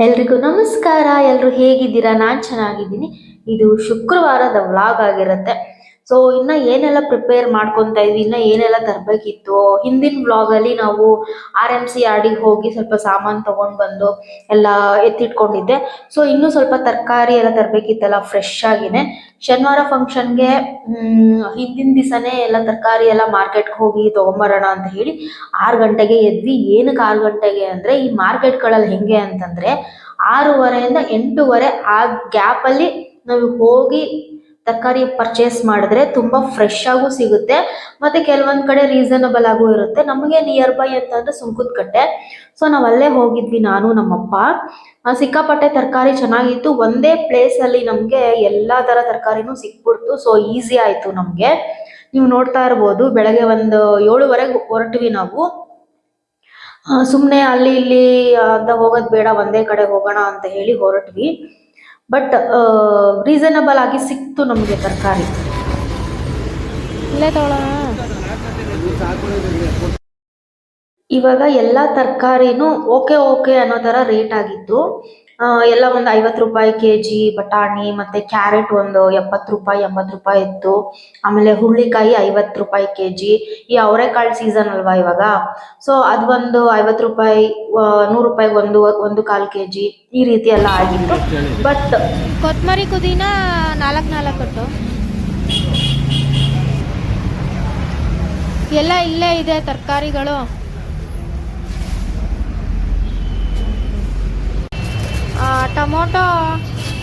ಎಲ್ರಿಗೂ ನಮಸ್ಕಾರ. ಎಲ್ಲರೂ ಹೇಗಿದ್ದೀರಾ? ನಾನು ಚೆನ್ನಾಗಿದ್ದೀನಿ. ಇದು ಶುಕ್ರವಾರದ ವ್ಲಾಗ್ ಆಗಿರುತ್ತೆ. ಸೊ ಇನ್ನ ಏನೆಲ್ಲ ಪ್ರಿಪೇರ್ ಮಾಡ್ಕೊಂತ ಇದ್ವಿ, ಇನ್ನ ಏನೆಲ್ಲ ತರಬೇಕಿತ್ತು, ಹಿಂದಿನ ಬ್ಲಾಗ್ ಅಲ್ಲಿ ನಾವು ಆರ್ ಎಂ ಸಿ ಆಡಿಗೆ ಹೋಗಿ ಸ್ವಲ್ಪ ಸಾಮಾನು ತಗೊಂಡ್ ಬಂದು ಎಲ್ಲ ಎತ್ತಿಟ್ಕೊಂಡಿದ್ದೆ. ಸೊ ಇನ್ನು ಸ್ವಲ್ಪ ತರಕಾರಿ ಎಲ್ಲ ತರಬೇಕಿತ್ತಲ್ಲ ಫ್ರೆಶ್ ಆಗಿನೇ. ಶನಿವಾರ ಫಂಕ್ಷನ್ಗೆ ಹಿಂದಿನ ದಿವಸನೇ ಎಲ್ಲ ತರಕಾರಿ ಎಲ್ಲ ಮಾರ್ಕೆಟ್ಗೆ ಹೋಗಿ ತಗೊಂಬರೋಣ ಅಂತ ಹೇಳಿ ಆರು ಗಂಟೆಗೆ ಎದ್ವಿ. ಏನಕ್ಕೆ ಆರು ಗಂಟೆಗೆ ಅಂದ್ರೆ, ಈ ಮಾರ್ಕೆಟ್ಗಳಲ್ಲಿ ಹೆಂಗೆ ಅಂತಂದ್ರೆ, ಆರೂವರೆಯಿಂದ ಎಂಟೂವರೆ ಆ ಗ್ಯಾಪ್ ಅಲ್ಲಿ ನಾವು ಹೋಗಿ ತರಕಾರಿ ಪರ್ಚೇಸ್ ಮಾಡಿದ್ರೆ ತುಂಬಾ ಫ್ರೆಶ್ ಆಗೂ ಸಿಗುತ್ತೆ. ಮತ್ತೆ ಕೆಲವೊಂದು ಕಡೆ ರೀಸನಬಲ್ ಆಗು ಇರುತ್ತೆ. ನಮಗೆ ನಿಯರ್ ಬೈ ಸುಂಕದ ಕಟ್ಟೆ ಸೊ ನಾವ್ ಅಲ್ಲೇ ಹೋಗಿದ್ವಿ, ನಾನು, ನಮ್ಮಪ್ಪ. ಸಿಕ್ಕಾಪಟ್ಟೆ ತರಕಾರಿ ಚೆನ್ನಾಗಿತ್ತು. ಒಂದೇ ಪ್ಲೇಸ್ ಅಲ್ಲಿ ನಮ್ಗೆ ಎಲ್ಲಾ ತರ ತರಕಾರಿನೂ ಸಿಕ್ಬಿಡ್ತು. ಸೊ ಈಸಿ ಆಯ್ತು ನಮ್ಗೆ. ನೀವು ನೋಡ್ತಾ ಇರ್ಬೋದು, ಬೆಳಗ್ಗೆ ಒಂದು ಏಳುವರೆಗೆ ಹೊರಟ್ವಿ ನಾವು. ಸುಮ್ಮನೆ ಅಲ್ಲಿ ಇಲ್ಲಿ ಅಂತ ಹೋಗೋದು ಬೇಡ, ಒಂದೇ ಕಡೆ ಹೋಗೋಣ ಅಂತ ಹೇಳಿ ಹೊರಟ್ವಿ. ಬಟ್ ರೀಸನಬಲ್ ಆಗಿ ಸಿಕ್ತು ನಮಗೆ ತರಕಾರಿ. ಇಲ್ಲೇ ತಗೊಳ್ಳೋಣ ಇವಾಗ ಎಲ್ಲಾ ತರಕಾರಿನೂ ಓಕೆ ಓಕೆ ಅನ್ನೋ ಥರ ರೇಟ್ ಆಗಿತ್ತು. ಎಲ್ಲ ಒಂದು ಐವತ್ತು ರೂಪಾಯಿ ಕೆಜಿ ಬಟಾಣಿ, ಮತ್ತೆ ಕ್ಯಾರೆಟ್ ಒಂದು ಎಪ್ಪತ್ತು ರೂಪಾಯಿ, ಎಂಬತ್ತು ರೂಪಾಯಿ ಇತ್ತು. ಆಮೇಲೆ ಹುರುಳಿಕಾಯಿ ಐವತ್ತು ರೂಪಾಯಿ ಕೆಜಿ. ಈ ಅವರೆಕಾಳು ಸೀಸನ್ ಅಲ್ವಾ ಇವಾಗ? ಸೊ ಅದು ಒಂದು ಐವತ್ತು ರೂಪಾಯಿ ನೂರು ರೂಪಾಯಿ ಒಂದು ಒಂದು ಕಾಲು ಕೆಜಿ ಈ ರೀತಿ ಎಲ್ಲ ಆಗಿತ್ತು. ಬಟ್ ಕೊತ್ತಂಬರಿ ಕುದಿನ ನಾಲ್ಕು ನಾಲ್ಕು ಎಲ್ಲ ಇಲ್ಲೇ ಇದೆ ತರಕಾರಿಗಳು. ಟೊಮೊಟೊ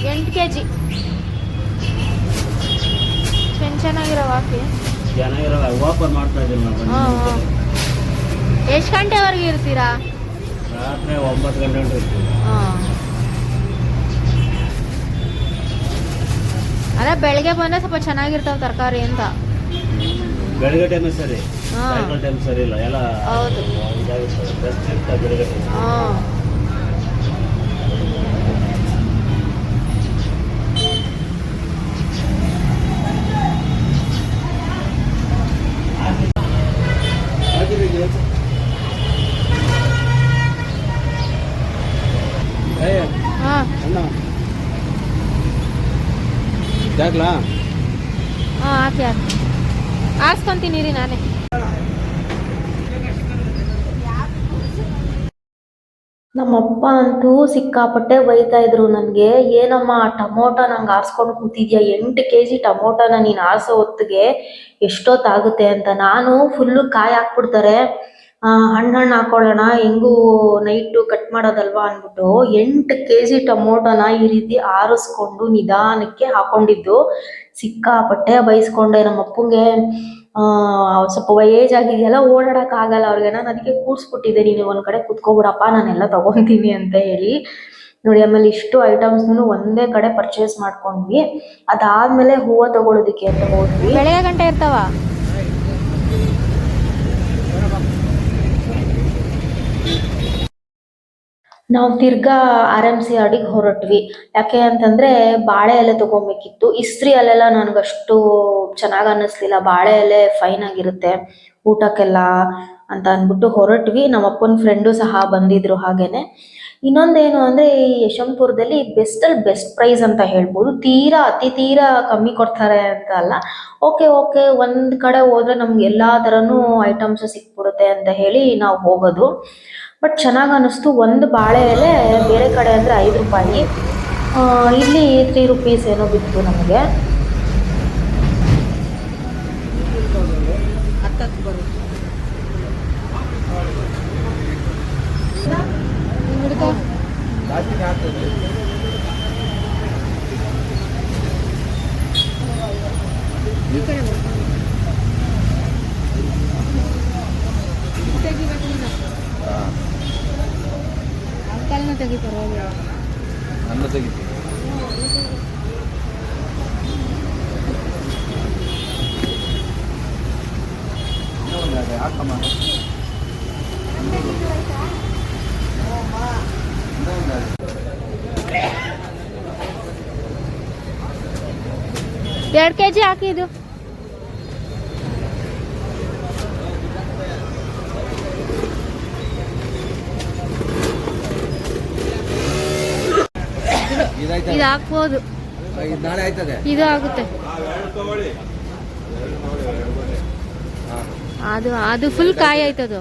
ಎಂಟು ಕೆ ಜಿ ಚೆನ್ನ ಚೆನ್ನಾಗಿರೋ ಹಾಕಿ ಚೆನ್ನಾಗಿರಲ್ಲ ಓಪನ್ ಮಾಡ್ತಾ ಇದ್ದೀನಿ ಹಾಂ ಎಷ್ಟು ಗಂಟೆವರೆಗೆ ಇರ್ತೀರಾ? ರಾತ್ರಿ ಒಂಬತ್ತು ಗಂಟೆ ಗಂಟೆ ಇರ್ತೀವಿ ಹಾಂ. ಅದೇ ಬೆಳಗ್ಗೆ ಬಂದರೆ ಸ್ವಲ್ಪ ಚೆನ್ನಾಗಿರ್ತಾವೆ ತರಕಾರಿ ಅಂತ. ಬೆಳಗ್ಗೆ ಟೈಮ್ ಸರಿ. ಟೈಮ್ ಸರಿ ಇಲ್ಲ. ಎಲ್ಲ ಹೌದು. ಬೆಳಗ್ಗೆ ಹಾಂ. ಹಾಂ. ಅಣ್ಣ. ಜಾಗ್ಲಾ ಹಾಂ ಹಾಕಿ ಹಾಕಿ ಆರಿಸ್ಕೊಂತೀನಿ ರೀ ನಾನೇ. ನಮ್ಮಪ್ಪ ಅಂತೂ ಸಿಕ್ಕಾಪಟ್ಟೆ ಬೈತಾ ಇದ್ರು ನನ್ಗೆ. ಏನಮ್ಮ ಟಮೋಟ ನಂಗೆ ಆರಿಸ್ಕೊಂಡು ಕೂತಿದ್ಯಾ? ಎಂಟು ಕೆ ಜಿ ಟಮೋಟನ ನೀನು ಆರಿಸೋ ಹೊತ್ತಿಗೆ ಎಷ್ಟೊತ್ತಾಗುತ್ತೆ ಅಂತ. ನಾನು ಫುಲ್ಲು ಕಾಯಿ ಹಾಕ್ಬಿಡ್ತಾರೆ. ಹಣ್ಣ್ ಹಣ್ಣು ಹಾಕೊಳ್ಳೋಣ, ಹೆಂಗೂ ನೈಟು ಕಟ್ ಮಾಡೋದಲ್ವಾ ಅಂದ್ಬಿಟ್ಟು ಎಂಟು ಕೆ ಜಿ ಟೊಮೊಟೊನ ಈ ರೀತಿ ಆರಿಸ್ಕೊಂಡು ನಿಧಾನಕ್ಕೆ ಹಾಕೊಂಡಿದ್ದು. ಸಿಕ್ಕಾಪಟ್ಟೆ ಬೈಸ್ಕೊಂಡೆ. ನಮ್ಮ ಅಪ್ಪಂಗೆ ಸ್ವಲ್ಪ ಏಜ್ ಆಗಿದೆಯಲ್ಲ ಓಡಾಡಕ್ ಆಗಲ್ಲ ಅವ್ರಿಗೆ. ನಾನು ಅದಕ್ಕೆ ಕೂರ್ಸ್ಬಿಟ್ಟಿದ್ದೆ ನೀನು ಒಂದ್ ಕಡೆ ಕುತ್ಕೋಬಿಡಪ್ಪ, ನಾನೆಲ್ಲ ತಗೊಂತೀನಿ ಅಂತ ಹೇಳಿ. ನೋಡಿ, ಆಮೇಲೆ ಇಷ್ಟು ಐಟಮ್ಸ್ ಒಂದೇ ಕಡೆ ಪರ್ಚೇಸ್ ಮಾಡ್ಕೊಂಡ್ವಿ. ಅದಾದ್ಮೇಲೆ ಹೂವ ತಗೊಳೋದಿಕ್ಕೆ ಅಂತ ಹೋದ್ವಿ. ಬೆಳಗ್ಗೆ ಗಂಟೆ ಇರ್ತಾವ. ನಾವು ತಿರ್ಗಾ ಆರ್ ಎಂ ಸಿ ಅಡಿಗೆ ಹೊರಟ್ವಿ. ಯಾಕೆ ಅಂತಂದ್ರೆ ಬಾಳೆ ಎಲೆ ತಗೋಬೇಕಿತ್ತು. ಇಸ್ತ್ರಿ ಅಲ್ಲೆಲ್ಲ ನನ್ಗಷ್ಟು ಚೆನ್ನಾಗ್ ಅನ್ನಿಸ್ಲಿಲ್ಲ. ಬಾಳೆ ಎಲೆ ಫೈನ್ ಆಗಿರುತ್ತೆ. ಊಟಕ್ಕೆಲ್ಲ ಅಂತ ಅಂದ್ಬಿಟ್ಟು ಹೊರಟ್ವಿ. ನಮ್ಮ ಅಪ್ಪನ ಫ್ರೆಂಡು ಸಹ ಬಂದಿದ್ರು ಹಾಗೇನೆ. ಇನ್ನೊಂದೇನು ಅಂದ್ರೆ ಈ ಯಶವಂತಪುರದಲ್ಲಿ ಬೆಸ್ಟ್ ಅಲ್ಲಿ ಬೆಸ್ಟ್ ಪ್ರೈಸ್ ಅಂತ ಹೇಳ್ಬೋದು. ತೀರಾ, ಅತಿ ತೀರಾ ಕಮ್ಮಿ ಕೊಡ್ತಾರೆ ಅಂತ ಅಲ್ಲ. ಓಕೆ ಓಕೆ ಒಂದ್ ಕಡೆ ಹೋದ್ರೆ ನಮ್ಗೆ ಎಲ್ಲಾ ತರನು ಐಟಮ್ಸ್ ಸಿಕ್ಬಿಡುತ್ತೆ. ಅಂತ ಹೇಳಿ ನಾವು ಹೋಗೋದು. ಬಟ್ ಚೆನ್ನಾಗಿ ಅನಿಸ್ತು. ಒಂದು ಬಾಳೆ ಎಲೆ ಬೇರೆ ಕಡೆ ಅಂದ್ರೆ ಐದು ರೂಪಾಯಿ. ಇಲ್ಲಿ ತ್ರೀ ರುಪೀಸ್ ಏನೋ ಬಿತ್ತು ನಮಗೆ. ಅಂಕಲ್ನ ತೆಗಿ ಪರವಾಗಿಲ್ಲ ನನ್ನ ತೆಗಿತೀನಿ ಎರಡು ಕೆ ಜಿ ಹಾಕಿ ಇದು ಇದು ಹಾಕ್ಬೋದು ಇದು ನಾಳೆ ಆಯ್ತದೆ? ಇದು ಆಗುತ್ತೆ ಅದು ಅದು ಫುಲ್ ಕಾಯಿ ಆಯ್ತದು.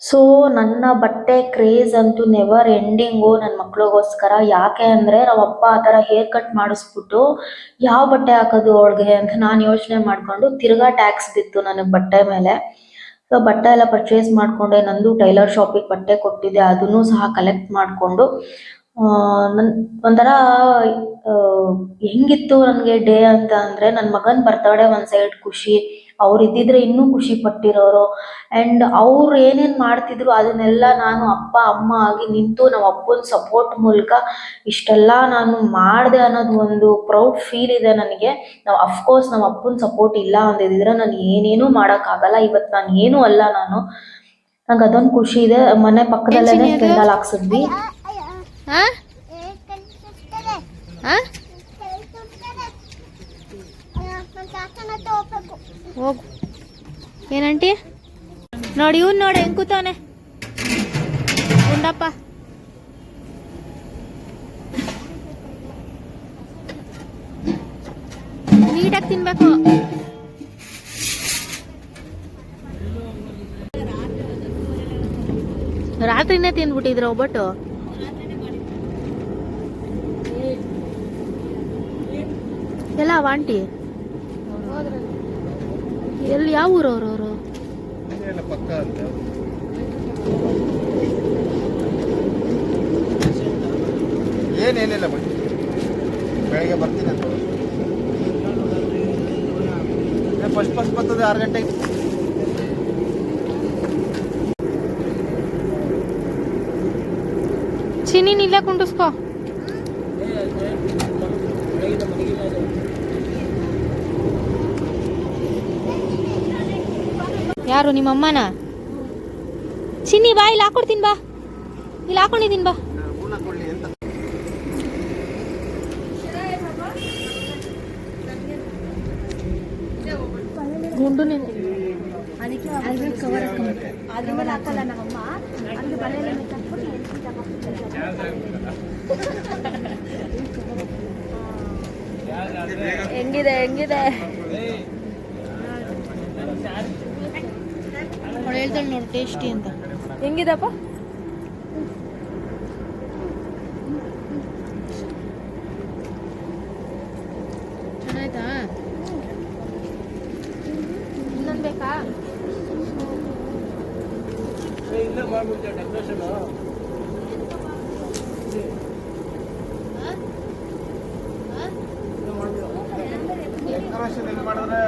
ಸೊ ನನ್ನ ಬಟ್ಟೆ ಕ್ರೇಜ್ ಅಂತೂ ನೆವರ್ ಎಂಡಿಂಗು ನನ್ನ ಮಕ್ಳಿಗೋಸ್ಕರ. ಯಾಕೆ ಅಂದರೆ ನಮ್ಮ ಅಪ್ಪ ಆ ಥರ ಹೇರ್ ಕಟ್ ಮಾಡಿಸ್ಬಿಟ್ಟು ಯಾವ ಬಟ್ಟೆ ಹಾಕೋದು ಅವಳಿಗೆ ಅಂತ ನಾನು ಯೋಚನೆ ಮಾಡಿಕೊಂಡು ತಿರ್ಗಾ ಟ್ಯಾಕ್ಸ್ ಬಿತ್ತು ನನಗೆ ಬಟ್ಟೆ ಮೇಲೆ. ಸೊ ಬಟ್ಟೆ ಎಲ್ಲ ಪರ್ಚೇಸ್ ಮಾಡಿಕೊಂಡೆ. ನಂದು ಟೈಲರ್ ಶಾಪಿಗೆ ಬಟ್ಟೆ ಕೊಟ್ಟಿದ್ದೆ. ಅದನ್ನು ಸಹ ಕಲೆಕ್ಟ್ ಮಾಡಿಕೊಂಡು ನನ್ ಒಂಥರ ಹೆಂಗಿತ್ತು ನನಗೆ ಡೇ ಅಂತ ಅಂದರೆ ನನ್ನ ಮಗನ ಬರ್ತಡೇ ಒಂದು ಸೈಡ್ ಖುಷಿ. ಅವ್ರು ಇದ್ದಿದ್ರೆ ಇನ್ನೂ ಖುಷಿ ಪಟ್ಟಿರೋರು. ಆ್ಯಂಡ್ ಅವ್ರು ಏನೇನು ಮಾಡ್ತಿದ್ರು ಅದನ್ನೆಲ್ಲ ನಾನು ಅಪ್ಪ ಅಮ್ಮ ಆಗಿ ನಿಂತು ನಮ್ಮ ಅಪ್ಪನ ಸಪೋರ್ಟ್ ಮೂಲಕ ಇಷ್ಟೆಲ್ಲ ನಾನು ಮಾಡಿದೆ ಅನ್ನೋದು ಒಂದು ಪ್ರೌಡ್ ಫೀಲ್ ಇದೆ ನನಗೆ. ನಾವು ಅಫ್ಕೋರ್ಸ್ ನಮ್ಮ ಅಪ್ಪನ ಸಪೋರ್ಟ್ ಇಲ್ಲ ಅಂದಿದ್ರೆ ನಾನು ಏನೇನೂ ಮಾಡೋಕ್ಕಾಗಲ್ಲ. ಇವತ್ತು ನಾನು ಏನೂ ಅಲ್ಲ ನಾನು. ನಂಗೆ ಅದೊಂದು ಖುಷಿ ಇದೆ. ಮನೆ ಪಕ್ಕದಲ್ಲೇ? ಪೆಂಡಲ್ ಹಾಕ್ಸಿದ್ವಿ. ಹಾ ಹಾ ಹೋಗು. ಏನಂಟಿ ನೋಡಿ, ಇವ್ನು ನೋಡಿ, ಹೆಂಗ್ ಕೂತಾನೆ ಗುಂಡಪ್ಪ ನೀಟಾಗಿ ತಿನ್ಬೇಕು. ರಾತ್ರಿನೇ ತಿಂದ್ಬಿಟ್ಟಿದ್ರ ಒಬ್ಬಟ್ಟು? ಎಲ್ಲ ವಾಂಟಿ ಎಲ್ಲಿ ಯಾವ ಊರವ್ರವರು ಏನೇನಿಲ್ಲ ಬೆಳಗ್ಗೆ ಬರ್ತೀನಿ ಅಂತ. ಫಸ್ಟ್ ಫಸ್ಟ್ ಬರ್ತದೆ ಆರು ಗಂಟೆಗೆ. ಚಿನಿ ಇಲ್ಲೇ ಕುಂಡಿಸ್ಕೋ ಯಾರು ನಿಮ್ಮ ಅಮ್ಮನ? ಚಿನ್ನಿ ಬಾ ಇಲ್ಲಿ ಹಾಕೊಡ್ತೀನಿ ಬಾ. ಇಲ್ಲಿ ಹಾಕೊಂಡಿದ್ದೀನಿ ಬಾ. ಗುಂಡು ಹೆಂಗಿದೆ ಹೆಂಗಿದೆ? ಹೇಳ್ತಾಳೆ ನೋಡಿ ಟೇಸ್ಟಿ ಅಂತ. ಹೆಂಗಿದಪ್ಪ? ಚೆನ್ನಾಯ್ತಾ? ಇನ್ನೊಂದು ಬೇಕಾ? ಡೆಕೋರೇಷನ್ ಮಾಡಿದ್ರೆ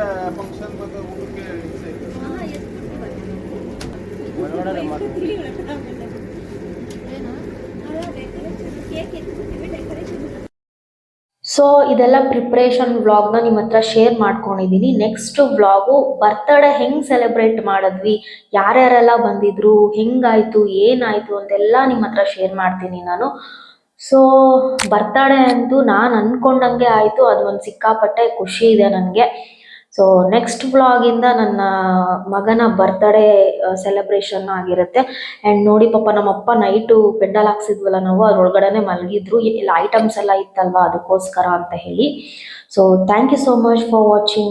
ಸೊ ಇದೆಲ್ಲ ಪ್ರಿಪ್ರೇಷನ್ ವ್ಲಾಗ್ನ ನಿಮ್ಮ ಹತ್ರ ಶೇರ್ ಮಾಡ್ಕೊಂಡಿದ್ದೀನಿ ನೆಕ್ಸ್ಟ್ ವ್ಲಾಗು ಬರ್ತಡೇ ಹೆಂಗ್ ಸೆಲೆಬ್ರೇಟ್ ಮಾಡಿದ್ವಿ, ಯಾರ್ಯಾರೆಲ್ಲ ಬಂದಿದ್ರು, ಹೆಂಗಾಯಿತು, ಏನಾಯಿತು ಅಂತೆಲ್ಲ ನಿಮ್ಮ ಹತ್ರ ಶೇರ್ ಮಾಡ್ತೀನಿ ನಾನು. ಸೊ ಬರ್ತಡೇ ಅಂತೂ ನಾನು ಅನ್ಕೊಂಡಂಗೆ ಆಯಿತು ಅದು ಒಂದು ಸಿಕ್ಕಾಪಟ್ಟೆ ಖುಷಿ ಇದೆ ನನಗೆ. ಸೊ ನೆಕ್ಸ್ಟ್ ವ್ಲಾಗಿಂದ ನನ್ನ ಮಗನ ಬರ್ತ್ಡೇ ಸೆಲೆಬ್ರೇಷನ್ ಆಗಿರುತ್ತೆ. ಆ್ಯಂಡ್ ನೋಡಿ ಪಾಪ ನಮ್ಮಪ್ಪ ನೈಟು ಪೆಂಡಲ್ ಹಾಕ್ಸಿದ್ವಲ್ಲ ನಾವು, ಅದ್ರೊಳಗಡೆನೆ ಮಲಗಿದ್ರು. ಇಲ್ಲ ಐಟಮ್ಸ್ ಎಲ್ಲ ಇತ್ತಲ್ವಾ, ಅದಕ್ಕೋಸ್ಕರ ಅಂತ ಹೇಳಿ. So thank you so much for watching